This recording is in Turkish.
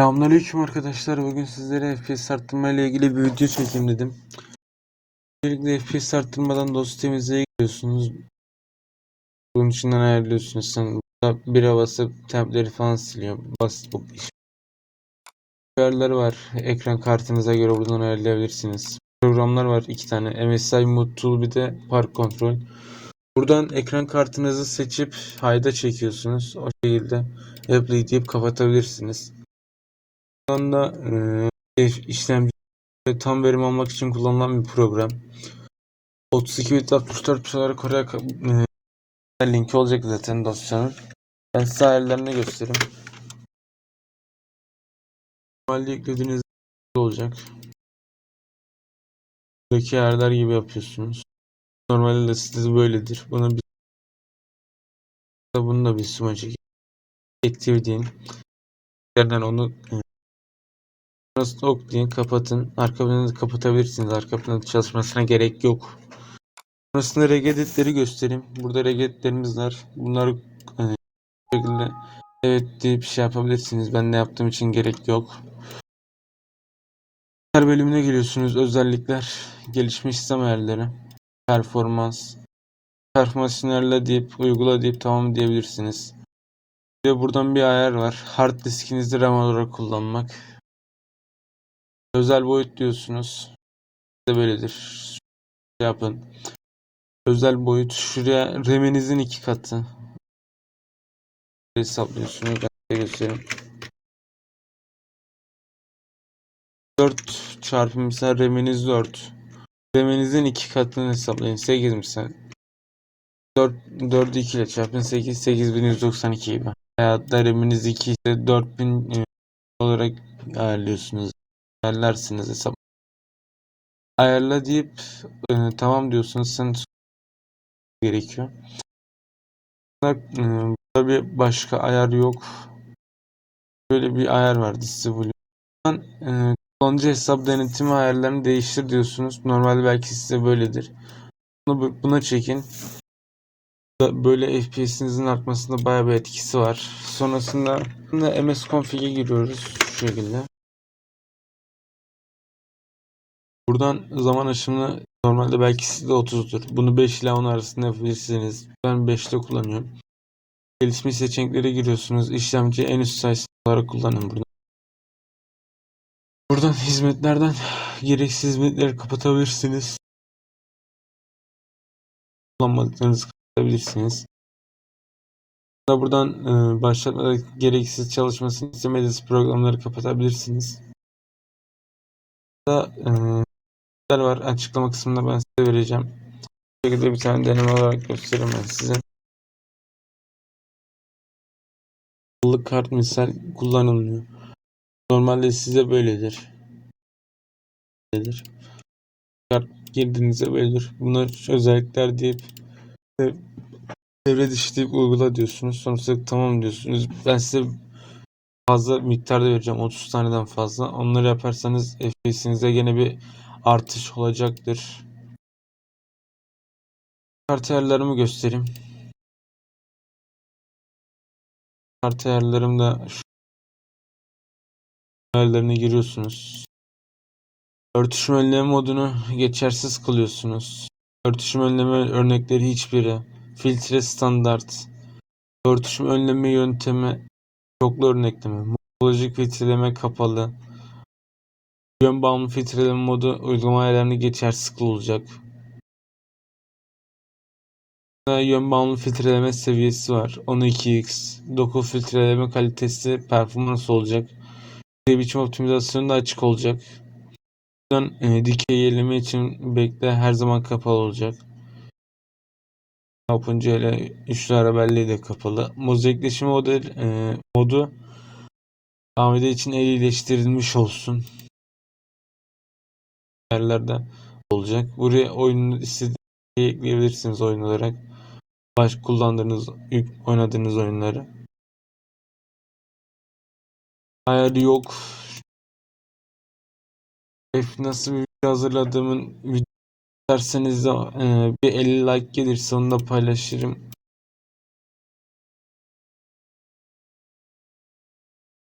Selamünaleyküm arkadaşlar. Bugün sizlere FPS arttırma ile ilgili bir video çekeyim dedim. Öncelikle FPS arttırmadan dosya temizliğe giriyorsunuz. Bunun içinden ayarlıyorsunuz. Sen burada bire basıp tableri falan siliyor. Basit bu iş. Ayarları var. Ekran kartınıza göre buradan ayarlayabilirsiniz. Programlar var. iki tane. MSI Mood Tool bir de Park Control. Buradan ekran kartınızı seçip hayda çekiyorsunuz. O şekilde Apply deyip kapatabilirsiniz. Anda e, işlemci ve tam verim almak için kullanılan bir program. 32 bit 64 bit olarak oraya e, linki olacak zaten dosyanın. Ben size ayarlarını göstereyim. Normalde yüklediğiniz olacak. Buradaki ayarlar gibi yapıyorsunuz. Normalde de sizde böyledir. Bunu bir bunu da bir suma çekeyim. Active deyin. Yerden onu e, Sonrasında oklayın, kapatın. Arka planı kapatabilirsiniz. Arka planı çalışmasına gerek yok. Sonrasında regeditleri göstereyim. Burada regeditlerimiz var. Bunlar hani, şekilde evet bir şey yapabilirsiniz. Ben ne yaptığım için gerek yok. Her bölümüne geliyorsunuz. Özellikler, gelişmiş sistem ayarları, performans, performans ayarla deyip uygula deyip tamam diyebilirsiniz. Bir de buradan bir ayar var. Hard diskinizi RAM olarak kullanmak. Özel boyut diyorsunuz. de böyledir. Şey yapın. Özel boyut şuraya RAM'inizin iki katı. Hesaplıyorsunuz. Ben de göstereyim. 4 çarpı mesela RAM'iniz 4. RAM'inizin iki katını hesaplayın. 8 misal. 4, 4'ü 2 ile çarpın 8, 8192 gibi. Hayatta RAM'iniz 2 ise 4000 e, olarak ayarlıyorsunuz ayarlarsınız hesap. Ayarla deyip e, tamam diyorsunuz. Sen gerekiyor. E, burada bir başka ayar yok. Böyle bir ayar var Disable. E, kullanıcı hesap denetimi ayarlarını değiştir diyorsunuz. Normalde belki size böyledir. Bunu, buna çekin. Böyle FPS'inizin artmasında bayağı bir etkisi var. Sonrasında MS Config'e giriyoruz şu şekilde. Buradan zaman aşımını normalde belki sizde 30'dur. Bunu 5 ile 10 arasında yapabilirsiniz. Ben 5'te kullanıyorum. Gelişmiş seçeneklere giriyorsunuz. İşlemci en üst sayısı olarak kullanın burada. Buradan hizmetlerden gereksiz hizmetleri kapatabilirsiniz. Kullanmadıklarınızı kapatabilirsiniz. Buradan e, başlatmada gereksiz çalışmasını istemediğiniz programları kapatabilirsiniz. Da, e, var. Açıklama kısmında ben size vereceğim. Bu şekilde bir tane deneme olarak göstereyim ben size. Yıllık kart misal kullanılmıyor. Normalde size böyledir. Böyledir. Kart girdiğinizde böyledir. Bunlar özellikler deyip devre dışı deyip uygula diyorsunuz. Sonrasında tamam diyorsunuz. Ben size fazla miktarda vereceğim. 30 taneden fazla. Onları yaparsanız FPS'inize gene bir artış olacaktır. Kart ayarlarımı göstereyim. Kart ayarlarımda şu ayarlarına giriyorsunuz. Örtüşüm önleme modunu geçersiz kılıyorsunuz. Örtüşüm önleme örnekleri hiçbiri. Filtre standart. Örtüşüm önleme yöntemi çoklu örnekleme. Morfolojik filtreleme kapalı. Yön bağımlı filtreleme modu uygulama ayarlarını geçersiz kılacak. Yön bağımlı filtreleme seviyesi var. 12x. Doku filtreleme kalitesi performans olacak. Biçim optimizasyonu da açık olacak. Buradan e, dikey yerleme için bekle her zaman kapalı olacak. Yapınca ile üçlü ara belleği de kapalı. Mozaikleşme modu, e, modu AMD için iyileştirilmiş olsun yerlerde olacak. Buraya oyunu istediğiniz ekleyebilirsiniz oyun olarak. Baş kullandığınız, oynadığınız oyunları. Ayarı yok. Nasıl bir video hazırladığımın derseniz de e, bir 50 like gelirse onu da paylaşırım.